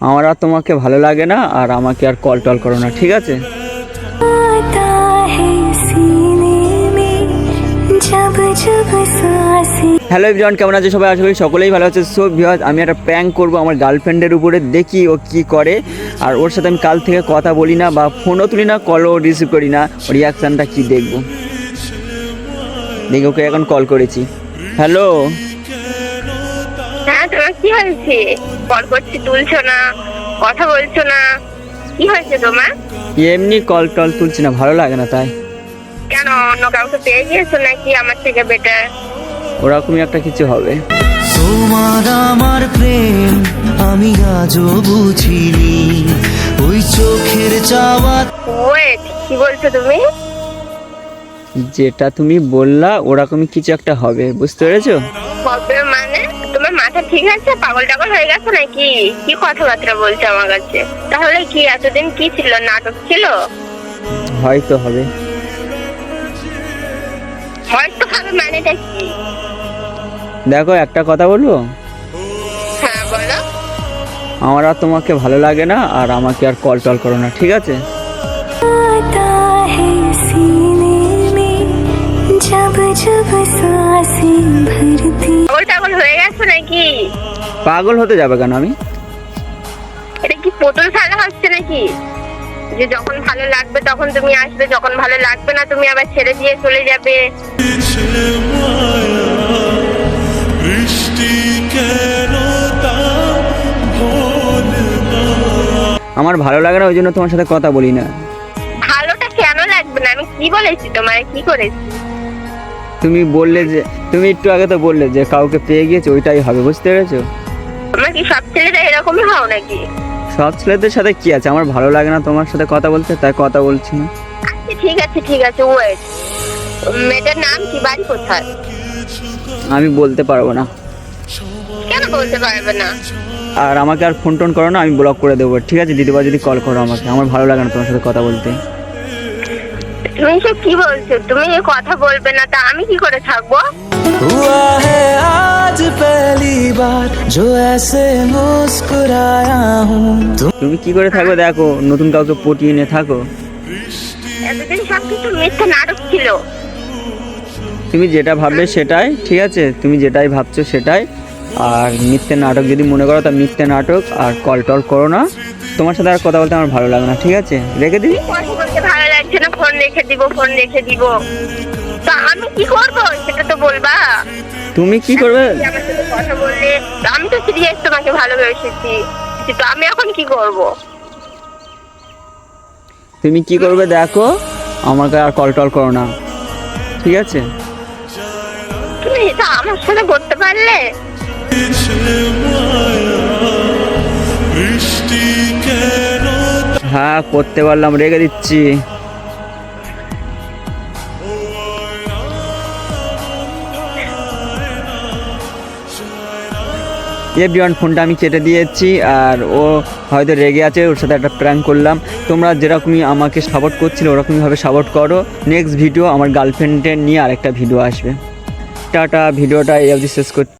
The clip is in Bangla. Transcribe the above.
আমার আর তোমাকে ভালো লাগে না আর আমাকে আর কল টল করো না ঠিক আছে? হ্যালো এভরিওয়ান কেমন আছে সবাই? আশা করি সকলেই ভালো আছে। সো ভিওয়াজ আমি একটা প্র্যাঙ্ক করব আমার গার্লফ্রেন্ডের উপরে দেখি ও কি করে। আর ওর সাথে আমি কাল থেকে কথা বলি না বা ফোনও তুলি না কলও রিসিভ করি না। রিয়াকশানটা কি দেখব? দেখি ওকে এখন কল করেছি। হ্যালো কি হয়েছে? কল করছি তুলছো না কথা বলছো না। কি হয়েছে তোমার? এমনি কল টল তুলছি না ভালো লাগে না তাই। কেন অন্য কাউকে পেয়ে গিয়েছো নাকি? আমার থেকে বেটার ওরকমই একটা কিছু হবে। তোমার আমার প্রেম আমি আজও বুঝিনি। ওই চোখের চাওয়া ওয়েট কি বলছো তুমি? যেটা তুমি বললা ওরকমই কিছু একটা হবে বুঝতে পেরেছ? হবে মানে? তোমার মাথা ঠিক আছে পাগল টাগল হয়ে গেছে নাকি কি কথাবার্তা বলছো আমার কাছে তাহলে কি এতদিন কি ছিল নাটক ছিল হয়তো হবে হয়তো হবে মানেটা কি দেখো একটা কথা বলবো হ্যাঁ বলো আমার আর তোমাকে ভালো লাগে না আর আমাকে আর কল টল করো না ঠিক আছে आता है सीने में जब जब सांसें भरती পাগল হয়ে গেছো নাকি? পাগল হতে যাবে কেন আমি? এটা কি পুতুল খেলা হচ্ছে নাকি? যে যখন ভালো লাগবে তখন তুমি আসবে যখন ভালো লাগবে না তুমি আবার ছেড়ে দিয়ে চলে যাবে। আমার ভালো লাগে না ওই জন্য তোমার সাথে কথা বলি না। ভালোটা কেন লাগবে না? আমি কি বলেছি তোমার কি করেছি? তুমি বললে যে তুমি একটু আগে তো বললে যে কাউকে পেয়ে গিয়েছে ওইটাই হবে বুঝতে পেরেছ? তোমার কি সব ছেলেরা এরকমই হও নাকি? সব ছেলেদের সাথে কি আছে? আমার ভালো লাগে না তোমার সাথে কথা বলতে তাই কথা বলছি না। আচ্ছা ঠিক আছে ঠিক আছে ওয়েট মেয়েটার নাম কি? বাড়ি কোথায়? আমি বলতে পারব না। কেন বলতে পারবে না? আর আমাকে আর ফোন টোন করো না আমি ব্লক করে দেবো। ঠিক আছে দিদিবার যদি কল করো আমাকে। আমার ভালো লাগে না তোমার সাথে কথা বলতে। তুমি সব কি বলছো তুমি এ কথা বলবে না তা আমি কি করে থাকবো हुआ है आज पहली बार जो ऐसे मुस्कुराया हूँ तुम তুমি কি করে থাকবে দেখো নতুন কাউকে পটিয়ে নিয়ে থাকো এতদিন সব কিছু মিথ্যা নাটক ছিল তুমি যেটা ভাববে সেটাই ঠিক আছে তুমি যেটাই ভাবছো সেটাই আর মিথ্যে নাটক যদি মনে করো তা মিথ্যে নাটক আর কল টল করো না তোমার সাথে আর কথা বলতে আমার ভালো লাগে না ঠিক আছে? রেখে বলতে ভালো লাগছে না ফোন রেখে দিব ফোন রেখে দিব। তা আমি কি করব? সেটা তো বলবা। তুমি কি করবে? কথা বললে? আমি তো সিরিয়াস তোমাকে ভালোবেসেছি। তো আমি এখন কি করব? তুমি কি করবে দেখো? আমাকে আর কল টল করো না। ঠিক আছে? তুমি এটা আমার সাথে করতে পারলে? হ্যাঁ করতে পারলাম, রেখে দিচ্ছি। এভরিওয়ান ফোনটা আমি কেটে দিয়েছি, আর ও হয়তো রেগে আছে, ওর সাথে একটা প্র্যাঙ্ক করলাম। তোমরা যেরকমই আমাকে সাপোর্ট করছিলে, ওরকমইভাবে সাপোর্ট করো। নেক্সট ভিডিও আমার গার্লফ্রেন্ডের নিয়ে আরেকটা ভিডিও আসবে। টাটা ভিডিওটা এই অবধি শেষ করছি।